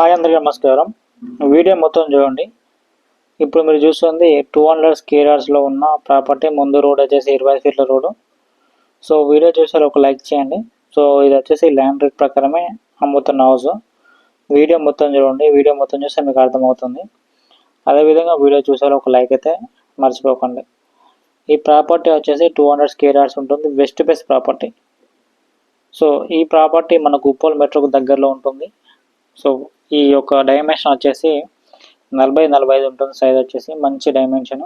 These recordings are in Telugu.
హాయ్ అందరికీ నమస్కారం. వీడియో మొత్తం చూడండి. ఇప్పుడు మీరు చూస్తుంది టూ హండ్రెడ్ స్కేరార్స్లో ఉన్న ప్రాపర్టీ ముందు రోడ్ వచ్చేసి ఇరవై ఫీట్ల రోడ్డు సో వీడియో చూసారు ఒక లైక్ చేయండి. సో ఇది వచ్చేసి ల్యాండ్ రేట్ ప్రకారమే అమ్ముతున్న హౌస్ వీడియో మొత్తం చూడండి. వీడియో మొత్తం చూస్తే మీకు అర్థమవుతుంది. అదేవిధంగా వీడియో చూసారు ఒక లైక్ అయితే మర్చిపోకండి. ఈ ప్రాపర్టీ వచ్చేసి టూ హండ్రెడ్ స్కేరార్స్ ఉంటుంది. వెస్ట్ బెస్ట్ ప్రాపర్టీ సో ఈ ప్రాపర్టీ మనకు ఉప్పల్ మెట్రోకు దగ్గరలో ఉంటుంది. సో ఈ యొక్క డైమెన్షన్ వచ్చేసి నలభై నలభై ఐదు ఉంటుంది సైజ్ వచ్చేసి. మంచి డైమెన్షన్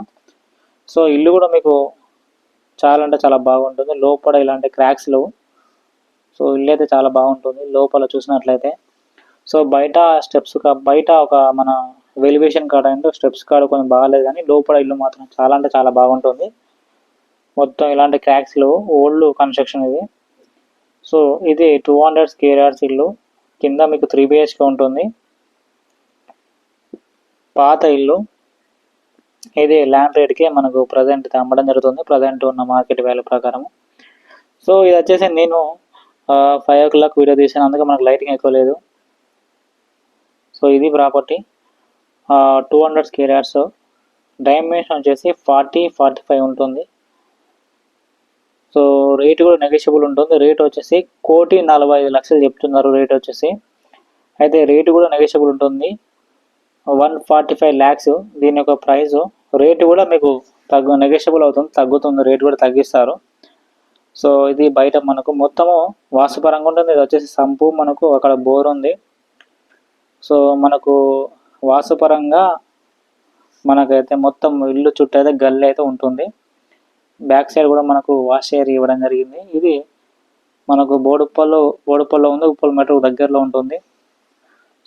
సో ఇల్లు కూడా మీకు చాలా అంటే చాలా బాగుంటుంది. లోపల ఇలాంటి క్రాక్స్ లేవు. సో ఇల్లు అయితే చాలా బాగుంటుంది. లోపల చూసినట్లయితే. సో బయట స్టెప్స్ బయట ఒక మన వెలివేషన్ కాడ అంటే స్టెప్స్ కాడ కొంచెం బాగాలేదు కానీ లోపల ఇల్లు మాత్రం చాలా అంటే చాలా బాగుంటుంది. మొత్తం ఇలాంటి క్రాక్స్ లేవు. ఓల్డ్ కన్స్ట్రక్షన్ ఇది. సో ఇది టూ హండ్రెడ్ స్కేర్ యార్డ్స్ ఇల్లు. కింద మీకు త్రీ బిహెచ్కే ఉంటుంది. పాత ఇల్లు. ఇది ల్యాండ్ రేట్కే మనకు ప్రజెంట్ అమ్మడం జరుగుతుంది. ప్రజెంట్ ఉన్న మార్కెట్ వాల్యూ ప్రకారం సో ఇది వచ్చేసి నేను ఫైవ్ ఓ క్లాక్ వీడియో తీసాను అందుకే మనకు లైటింగ్ ఎక్కువ లేదు. సో ఇది property. Two hundred square yards dimension వచ్చేసి ఫార్టీ ఫార్టీ ఫైవ్ ఉంటుంది. సో రేట్ కూడా నెగోషియబుల్ ఉంటుంది. రేట్ వచ్చేసి కోటి నలభై ఐదు లక్షలు చెప్తున్నారు రేట్ వచ్చేసి. అయితే రేటు కూడా నెగోషియబుల్ ఉంటుంది. వన్ ఫార్టీ ఫైవ్ ల్యాక్స్ దీని యొక్క ప్రైస్ రేటు కూడా మీకు తగ్గు నెగోషియబుల్ అవుతుంది తగ్గుతుంది రేటు కూడా తగ్గిస్తారు. సో ఇది బయట మనకు మొత్తము వాస్తుపరంగా ఉంటుంది. ఇది వచ్చేసి సంపు మనకు అక్కడ బోర్ ఉంది. సో మనకు వాస్తుపరంగా మనకైతే మొత్తం ఇల్లు చుట్టూ అయితే గల్లీ అయితే ఉంటుంది. బ్యాక్ సైడ్ కూడా మనకు వాష్ ఏరియా ఇవ్వడం జరిగింది. ఇది మనకు బోడుప్పల్లో బోడుప్పల్లో ఉంది. ఉప్పల్ మెట్రో దగ్గరలో ఉంటుంది.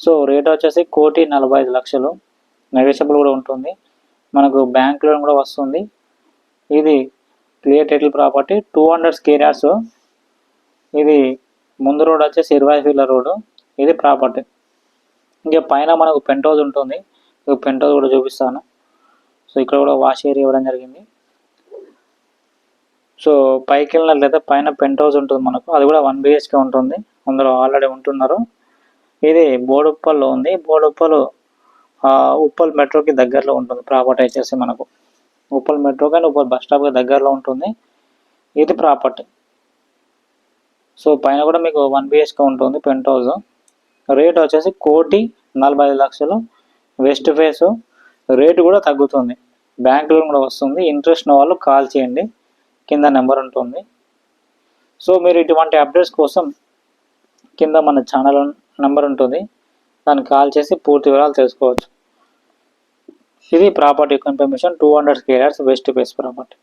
సో రేట్ వచ్చేసి కోటి నలభై ఐదు లక్షలు. నెగోషియబుల్ కూడా ఉంటుంది. మనకు బ్యాంక్ లోన్ కూడా వస్తుంది. ఇది clear title property two hundred square ఇది ముందు రోడ్ వచ్చేసి ఇరవై ఫీట్ల రోడ్డు ఇది ప్రాపర్టీ ఇంకా పైన మనకు పెంట్ హౌస్ ఉంటుంది. పెంట్ హౌస్ కూడా చూపిస్తాను. సో ఇక్కడ కూడా వాష్ ఏరియా ఇవ్వడం జరిగింది. సో పైకి వెళ్ళినట్లయితే పైన పెంట్ హౌస్ ఉంటుంది మనకు. అది కూడా వన్ బిహెచ్కే ఉంటుంది. అందులో ఆల్రెడీ ఉంటున్నారు. ఇది బోడుప్పల్లో ఉంది. బోడుప్పలు ఉప్పల్ మెట్రోకి దగ్గరలో ఉంటుంది. ప్రాపర్టీ వచ్చేసి మనకు ఉప్పల్ మెట్రో కానీ ఉప్పల్ బస్ స్టాప్కి దగ్గరలో ఉంటుంది. ఇది ప్రాపర్టీ. సో పైన కూడా మీకు వన్ బిహెచ్కే ఉంటుంది పెంట్ హౌస్ రేట్ వచ్చేసి కోటి నలభై ఐదు లక్షలు. వెస్ట్ ఫేస్ రేటు కూడా తగ్గుతుంది. బ్యాంక్ లోన్ కూడా వస్తుంది. ఇంట్రెస్ట్ వాళ్ళు కాల్ చేయండి. కింద నెంబర్ ఉంటుంది. సో మీరు ఇటువంటి అప్డేట్స్ కోసం కింద మన ఛానల్ నెంబర్ ఉంటుంది. దాన్ని కాల్ చేసి పూర్తి వివరాలు తెలుసుకోవచ్చు. ఇది property information two hundred squares west face property.